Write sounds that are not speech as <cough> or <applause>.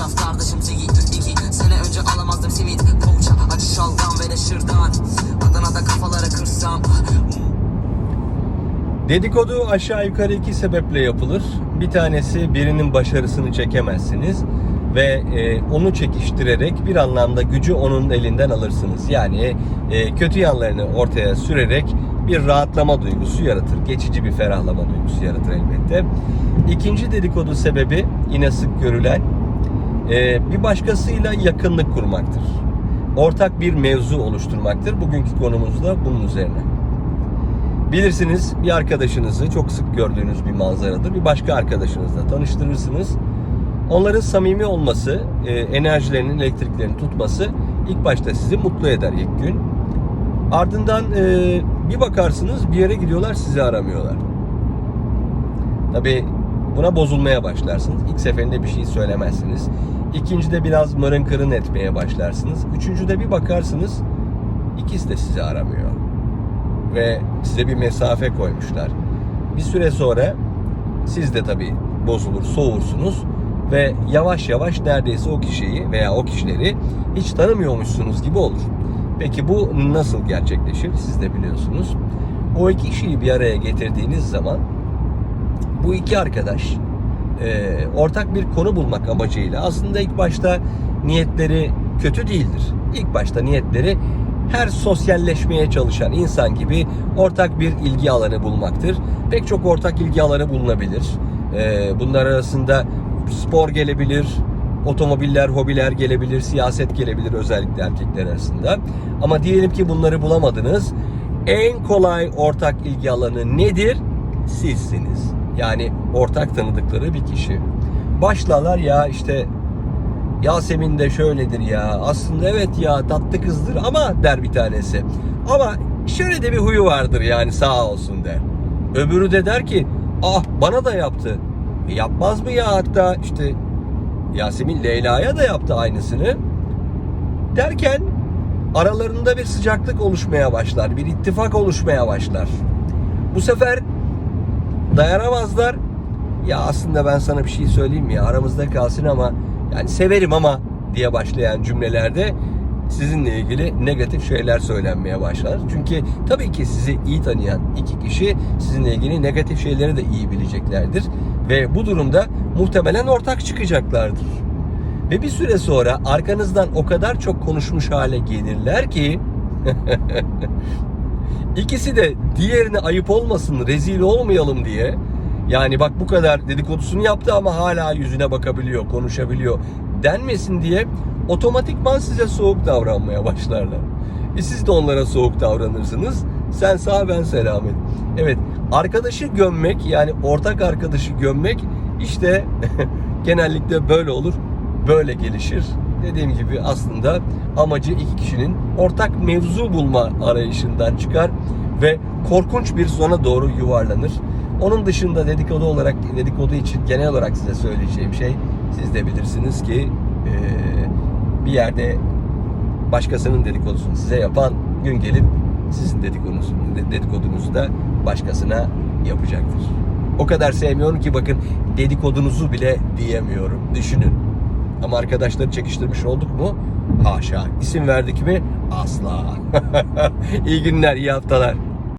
çarşaf kardeşim Tigi iki sene önce alamazdım simit Poğaça acı şalgam ve de şırdan Adana'da kafaları kırsam Dedikodu aşağı yukarı iki sebeple yapılır. Bir tanesi birinin başarısını çekemezsiniz ve e, onu çekiştirerek bir anlamda gücü onun elinden alırsınız. Yani e, kötü yanlarını ortaya sürerek bir rahatlama duygusu yaratır. Geçici bir ferahlama duygusu yaratır elbette. İkinci dedikodu sebebi yine sık görülen bir başkasıyla yakınlık kurmaktır. Ortak bir mevzu oluşturmaktır. Bugünkü konumuz da bunun üzerine. Bilirsiniz bir arkadaşınızı çok sık gördüğünüz bir manzaradır. Bir başka arkadaşınızla tanıştırırsınız. Onların samimi olması, e, enerjilerinin, elektriklerini tutması ilk başta sizi mutlu eder ilk gün. Ardından e, bir bakarsınız bir yere gidiyorlar sizi aramıyorlar. Tabi buna bozulmaya başlarsınız. İlk seferinde bir şey söylemezsiniz. İkincide biraz mırın kırın etmeye başlarsınız. Üçüncüde bir bakarsınız ikisi de sizi aramıyor ve size bir mesafe koymuşlar. Bir süre sonra siz de tabii bozulur, soğursunuz ve yavaş yavaş neredeyse o kişiyi veya o kişileri hiç tanımıyormuşsunuz gibi olur. Peki bu nasıl gerçekleşir? Siz de biliyorsunuz. O iki kişiyi bir araya getirdiğiniz zaman bu iki arkadaş e, ortak bir konu bulmak amacıyla aslında ilk başta niyetleri kötü değildir. İlk başta niyetleri her sosyalleşmeye çalışan insan gibi ortak bir ilgi alanı bulmaktır. Pek çok ortak ilgi alanı bulunabilir. E, bunlar arasında spor gelebilir, otomobiller, hobiler gelebilir, siyaset gelebilir özellikle erkekler arasında. Ama diyelim ki bunları bulamadınız. En kolay ortak ilgi alanı nedir? Sizsiniz. Yani ortak tanıdıkları bir kişi. Başlarlar ya işte Yasemin de şöyledir ya. Aslında evet ya tatlı kızdır ama der bir tanesi. Ama şöyle de bir huyu vardır yani sağ olsun der. Öbürü de der ki ah bana da yaptı. E, yapmaz mı ya hatta işte Yasemin Leyla'ya da yaptı aynısını. Derken aralarında bir sıcaklık oluşmaya başlar. Bir ittifak oluşmaya başlar. Bu sefer dayanamazlar. Ya aslında ben sana bir şey söyleyeyim mi aramızda kalsın ama yani severim ama diye başlayan cümlelerde sizinle ilgili negatif şeyler söylenmeye başlar. Çünkü tabii ki sizi iyi tanıyan iki kişi sizinle ilgili negatif şeyleri de iyi bileceklerdir. Ve bu durumda muhtemelen ortak çıkacaklardır. Ve bir süre sonra arkanızdan o kadar çok konuşmuş hale gelirler ki <laughs> ikisi de diğerine ayıp olmasın, rezil olmayalım diye yani bak bu kadar dedikodusunu yaptı ama hala yüzüne bakabiliyor, konuşabiliyor denmesin diye otomatikman size soğuk davranmaya başlarlar. E siz de onlara soğuk davranırsınız. Sen sağ ben selamet. Evet arkadaşı gömmek yani ortak arkadaşı gömmek işte <laughs> genellikle böyle olur. Böyle gelişir. Dediğim gibi aslında amacı iki kişinin ortak mevzu bulma arayışından çıkar ve korkunç bir sona doğru yuvarlanır. Onun dışında dedikodu olarak dedikodu için genel olarak size söyleyeceğim şey siz de bilirsiniz ki e, bir yerde başkasının dedikodusunu size yapan gün gelip sizin dedikodunuzu, dedikodunuzu da başkasına yapacaktır. O kadar sevmiyorum ki bakın dedikodunuzu bile diyemiyorum. Düşünün. Ama arkadaşları çekiştirmiş olduk mu? Haşa. İsim verdik mi? Asla. <laughs> iyi günler, iyi haftalar.